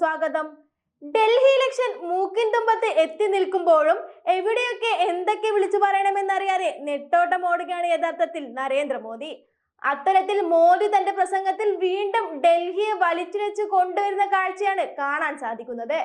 സ്വാഗതം. ഡൽഹി ഇലക്ഷൻ മൂക്കിൻ തുമ്പത്ത് എത്തി നിൽക്കുമ്പോഴും എവിടെയൊക്കെ എന്തൊക്കെ വിളിച്ചു പറയണമെന്നറിയാതെ നെട്ടോട്ടം ഓടുകയാണ് യഥാർത്ഥത്തിൽ നരേന്ദ്രമോദി. അത്തരത്തിൽ മോദി തന്റെ പ്രസംഗത്തിൽ വീണ്ടും ഡൽഹിയെ വലിച്ചിഴച്ച് കൊണ്ടുവരുന്ന കാഴ്ചയാണ് കാണാൻ സാധിക്കുന്നത്.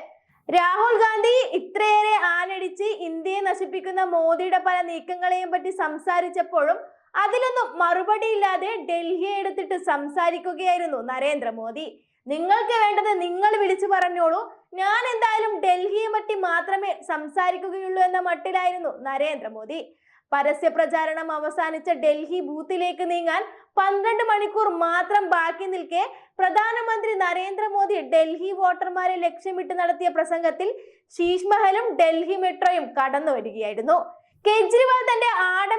രാഹുൽ ഗാന്ധി ഇത്രയേറെ ആനടിച്ച് ഇന്ത്യയെ നശിപ്പിക്കുന്ന മോദിയുടെ പല നീക്കങ്ങളെയും പറ്റി സംസാരിച്ചപ്പോഴും അതിലൊന്നും മറുപടിയില്ലാതെ ഡൽഹിയെ എടുത്തിട്ട് സംസാരിക്കുകയായിരുന്നു നരേന്ദ്രമോദി. നിങ്ങൾക്ക് വേണ്ടത് നിങ്ങൾ വിളിച്ചു പറഞ്ഞോളൂ. ഞാൻ എന്തായാലും ഡൽഹിയെ പറ്റി മാത്രമേ സംസാരിക്കുകയുള്ളൂ എന്ന മട്ടിലായിരുന്നു നരേന്ദ്രമോദി. പരസ്യ പ്രചാരണം അവസാനിച്ച ഡൽഹി ബൂത്തിലേക്ക് നീങ്ങാൻ പന്ത്രണ്ട് മണിക്കൂർ മാത്രം ബാക്കി നിൽക്കെ പ്രധാനമന്ത്രി നരേന്ദ്രമോദി ഡൽഹി വോട്ടർമാരെ ലക്ഷ്യമിട്ട് നടത്തിയ പ്രസംഗത്തിൽ ശീഷ്മഹലും ഡൽഹി മെട്രോയും കടന്നു വരികയായിരുന്നു കെജ്രിവാൾ തന്റെ വീട്ടിലെ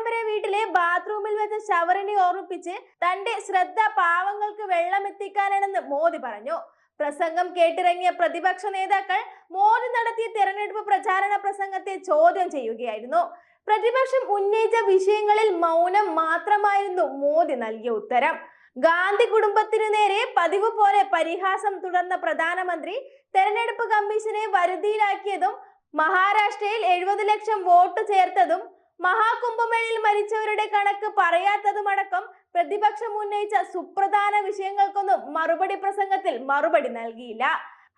ഷവറിനെ ഓർമ്മിപ്പിച്ച് തന്റെ ശ്രദ്ധ പാവങ്ങൾക്ക് വെള്ളമെത്തിക്കാനാണെന്ന് മോദി പറഞ്ഞു. പ്രസംഗം കേട്ടിറങ്ങിയ പ്രതിപക്ഷ നേതാക്കൾ മോദി നടത്തിയ തെരഞ്ഞെടുപ്പ് പ്രചാരണ പ്രസംഗത്തെ ചോദ്യം ചെയ്യുകയായിരുന്നു. പ്രതിപക്ഷം ഉന്നയിച്ച വിഷയങ്ങളിൽ മൗനം മാത്രമായിരുന്നു മോദി നൽകിയ ഉത്തരം. ഗാന്ധി കുടുംബത്തിനു നേരെ പതിവ് പോലെ പരിഹാസം തുടർന്ന പ്രധാനമന്ത്രി തെരഞ്ഞെടുപ്പ് കമ്മീഷനെ വരുതിയിലാക്കിയതും മഹാരാഷ്ട്രയിൽ എഴുപത് ലക്ഷം വോട്ട് ചേർത്തതും മഹാകുംഭമേളയിൽ മരിച്ചവരുടെ കണക്ക് പറയാത്തതുമടക്കം പ്രതിപക്ഷം ഉന്നയിച്ച സുപ്രധാന വിഷയങ്ങൾക്കൊന്നും മറുപടി പ്രസംഗത്തിൽ മറുപടി നൽകിയില്ല.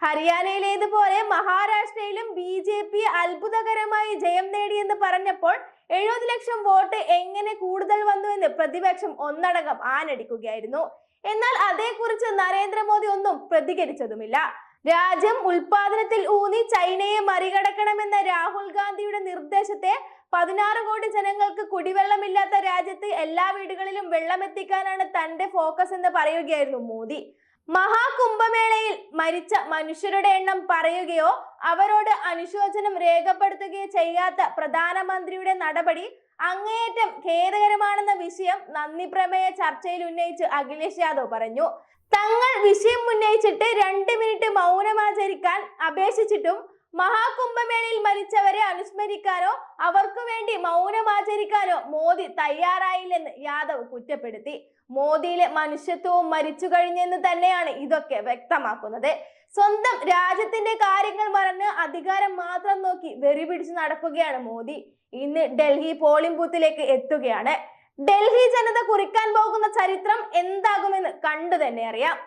ഹരിയാനയിലേതുപോലെ മഹാരാഷ്ട്രയിലും ബി ജെ പി അത്ഭുതകരമായി ജയം നേടിയെന്ന് പറഞ്ഞപ്പോൾ എഴുപത് ലക്ഷം വോട്ട് എങ്ങനെ കൂടുതൽ വന്നുവെന്ന് പ്രതിപക്ഷം ഒന്നടങ്കം ആനടിക്കുകയായിരുന്നു എന്നാൽ അതേക്കുറിച്ച് നരേന്ദ്രമോദി ഒന്നും പ്രതികരിച്ചതുമില്ല. രാജ്യം ഉൽപാദനത്തിൽ ഊന്നി ചൈനയെ മറികടക്കണമെന്ന രാഹുൽ ഗാന്ധിയുടെ നിർദ്ദേശത്തെ പതിനാറ് കോടി ജനങ്ങൾക്ക് കുടിവെള്ളമില്ലാത്ത രാജ്യത്ത് എല്ലാ വീടുകളിലും വെള്ളം എത്തിക്കാനാണ് തന്റെ ഫോക്കസ് എന്ന് പറയുകയായിരുന്നു മോദി. മഹാകുംഭമേളയിൽ മരിച്ച മനുഷ്യരുടെ എണ്ണം പറയുകയോ അവരോട് അനുശോചനം രേഖപ്പെടുത്തുകയോ ചെയ്യാത്ത പ്രധാനമന്ത്രിയുടെ നടപടി അങ്ങേയറ്റം ഖേദകരമാണെന്ന വിഷയം നന്ദി പ്രമേയ ചർച്ചയിൽ ഉന്നയിച്ച് അഖിലേഷ് യാദവ് പറഞ്ഞു. തങ്ങൾ വിഷയം ഉന്നയിച്ചിട്ട് രണ്ട് മിനിറ്റ് മൗനമാചരിക്കാൻ അപേക്ഷിച്ചിട്ടും മഹാകുംഭമേളയിൽ മരിച്ചവരെ അനുസ്മരിക്കാനോ അവർക്ക് വേണ്ടി മൗനമാചരിക്കാനോ മോദി തയ്യാറായില്ലെന്ന് യാദവ് കുറ്റപ്പെടുത്തി. മോദിയിലെ മനുഷ്യത്വവും മരിച്ചു കഴിഞ്ഞെന്ന് തന്നെയാണ് ഇതൊക്കെ വ്യക്തമാക്കുന്നത്. സ്വന്തം രാജ്യത്തിന്റെ കാര്യങ്ങൾ മറന്ന് അധികാരം മാത്രം നോക്കി വെറി പിടിച്ച് നടക്കുകയാണ് മോദി. ഇന്ന് ഡൽഹി പോളിംഗ് ബൂത്തിലേക്ക് എത്തുകയാണ്. ഡൽഹി ജനത കുറിക്കാൻ പോകുന്ന ചരിത്രം എന്താകുമെന്ന് കണ്ടു തന്നെ അറിയാം.